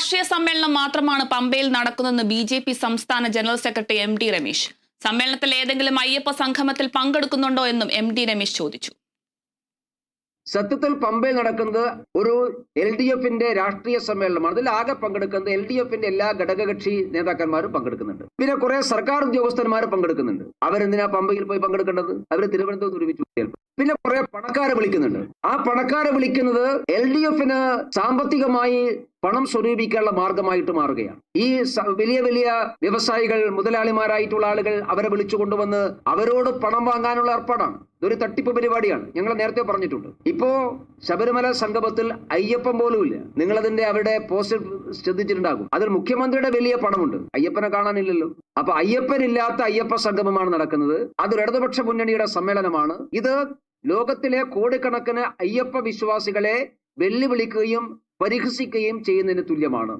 രാഷ്ട്രീയ സമ്മേളനം മാത്രമാണ് പമ്പയിൽ നടക്കുന്നതെന്ന് ബി ജെ പി സംസ്ഥാന general secretary M T Ramesh. സമ്മേളനത്തിൽ ഏതെങ്കിലും അയ്യപ്പ സംഗമത്തിൽ പങ്കെടുക്കുന്നുണ്ടോ എന്നും എം ടി രമേശ് ചോദിച്ചു. സത്യത്തിൽ പമ്പയിൽ നടക്കുന്നത് ഒരു എൽ ഡി എഫിന്റെ രാഷ്ട്രീയ സമ്മേളനമാണ്. അതിൽ ആകെ പങ്കെടുക്കുന്നത് എൽ ഡി എഫിന്റെ എല്ലാ ഘടകകക്ഷി നേതാക്കന്മാരും പങ്കെടുക്കുന്നുണ്ട്. പിന്നെ കുറെ സർക്കാർ ഉദ്യോഗസ്ഥന്മാർ പങ്കെടുക്കുന്നുണ്ട്. അവരെന്തിനാ പമ്പയിൽ പോയി പങ്കെടുക്കേണ്ടത്? അവർ തിരുവനന്തപുരത്ത് ഒരുമിച്ച് പിന്നെ കുറെ പണക്കാരെ വിളിക്കുന്നുണ്ട്. ആ പണക്കാരെ വിളിക്കുന്നത് എൽ ഡി എഫിന് സാമ്പത്തികമായി പണം സ്വരൂപിക്കാനുള്ള മാർഗമായിട്ട് മാറുകയാണ്. ഈ വലിയ വലിയ വ്യവസായികൾ മുതലാളിമാരായിട്ടുള്ള ആളുകൾ അവരെ വിളിച്ചു കൊണ്ടുവന്ന് അവരോട് പണം വാങ്ങാനുള്ള ഏർപ്പാടാണ്. ഇതൊരു തട്ടിപ്പ് പരിപാടിയാണ്. ഞങ്ങൾ നേരത്തെ പറഞ്ഞിട്ടുണ്ട്. ഇപ്പോ ശബരിമല സംഗമത്തിൽ അയ്യപ്പൻ പോലും ഇല്ല. നിങ്ങൾ അതിന്റെ അവിടെ പോസ്റ്റ് ശ്രദ്ധിച്ചിട്ടുണ്ടാകും. അതിൽ മുഖ്യമന്ത്രിയുടെ വലിയ പണമുണ്ട്. അയ്യപ്പനെ കാണാനില്ലല്ലോ. അപ്പൊ അയ്യപ്പനില്ലാത്ത അയ്യപ്പ സംഗമമാണ് നടക്കുന്നത്. അതൊരു ഇടതുപക്ഷ മുന്നണിയുടെ സമ്മേളനമാണ്. ഇത് ലോകത്തിലെ കോടിക്കണക്കിന് അയ്യപ്പ വിശ്വാസികളെ വെല്ലുവിളിക്കുകയും പരിഹസിക്കുകയും ചെയ്യുന്നതിന് തുല്യമാണ്.